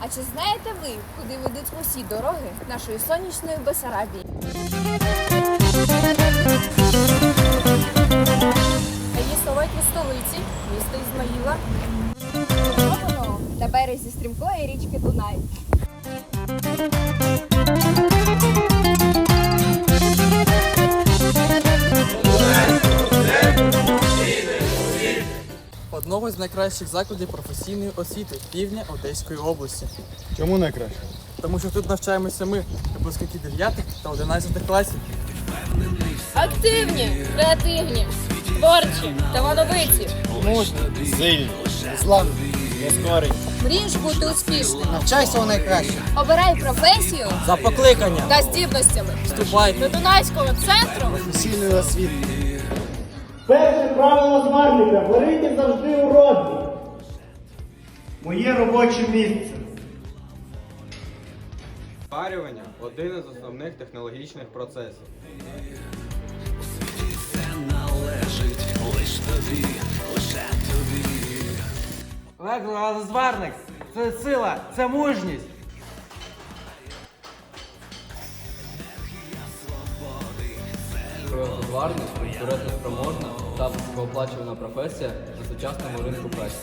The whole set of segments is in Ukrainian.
А чи знаєте ви, куди ведуть усі дороги нашої сонячної Бесарабії? А її славетні столиці, місто Ізмаїла. На березі стрімкої річки Дунай. Одного з найкращих закладів професійної освіти півдня Одеської області. Чому найкраще? Тому що тут навчаємося ми, випускники 9 та 11 класів. Активні, креативні, творчі, талановиті. Мужні, сильні, славні, нескорені. Мрієш бути успішним. Навчайся у найкраще. Обирай професію За покликанням! та здібностями. Вступай! До Дунайського центру Професійної освіти. Перше правило зварника варити завжди у роді. Моє робоче місце. Спарювання один із основних технологічних процесів. Зварник це сила, це мужність. Зварник конкурентоспроможна та високооплачувана професія на сучасному ринку праці.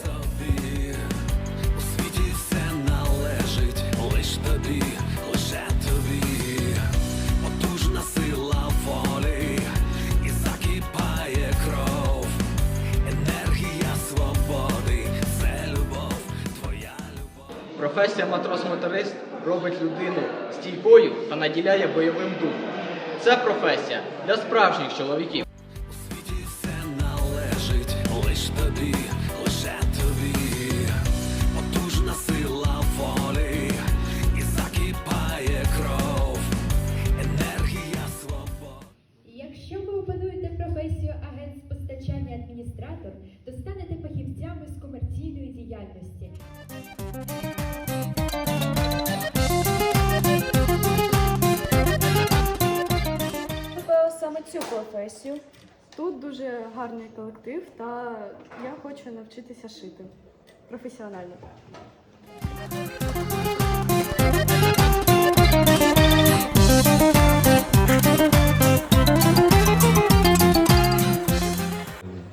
Професія матрос-моторист робить людину стійкою та наділяє бойовим духом. Це професія для справжніх чоловіків. Якщо ви опануєте професію агент з постачання адміністратор, то станете фахівцями з комерційної діяльності. Професію. Тут дуже гарний колектив, та я хочу навчитися шити професіонально.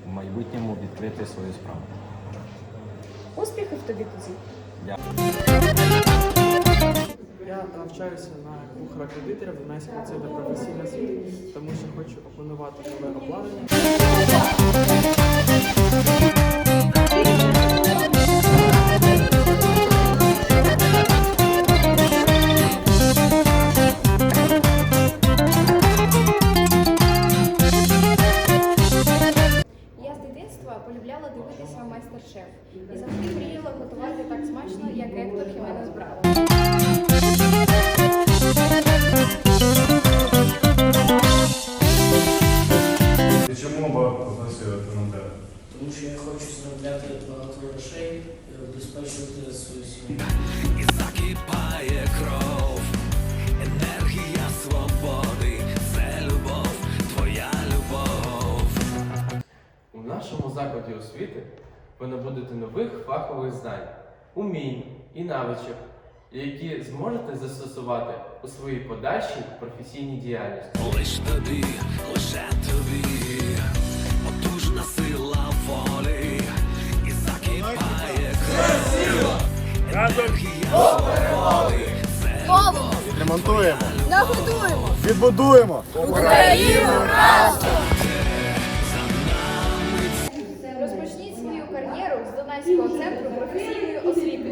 В майбутньому відкрити свою справу. Успіхів тобі тоді! Я навчаюся на кухара-кредитора в Дунайському центрі професійної освіти, тому що хочу опанувати нове обладнання. Полюбляла дивитися майстер-шеф і завжди мріяла готувати так смачно, як Ектор Хіменес Браво. Чому обрав професію ремонтера? Тому що я хочу заробляти багато грошей, і обезпечувати свою сім'ю. У закладі освіти ви набудете нових фахових знань, умінь і навичок, які зможете застосувати у своїй подальшій професійній діяльності. Ось тобі, усе тобі, потужна Мовимо, Відремонтуємо, нагодуємо. Відбудуємо. Україну разом! кар'єру з Донецького центру професійної освіти.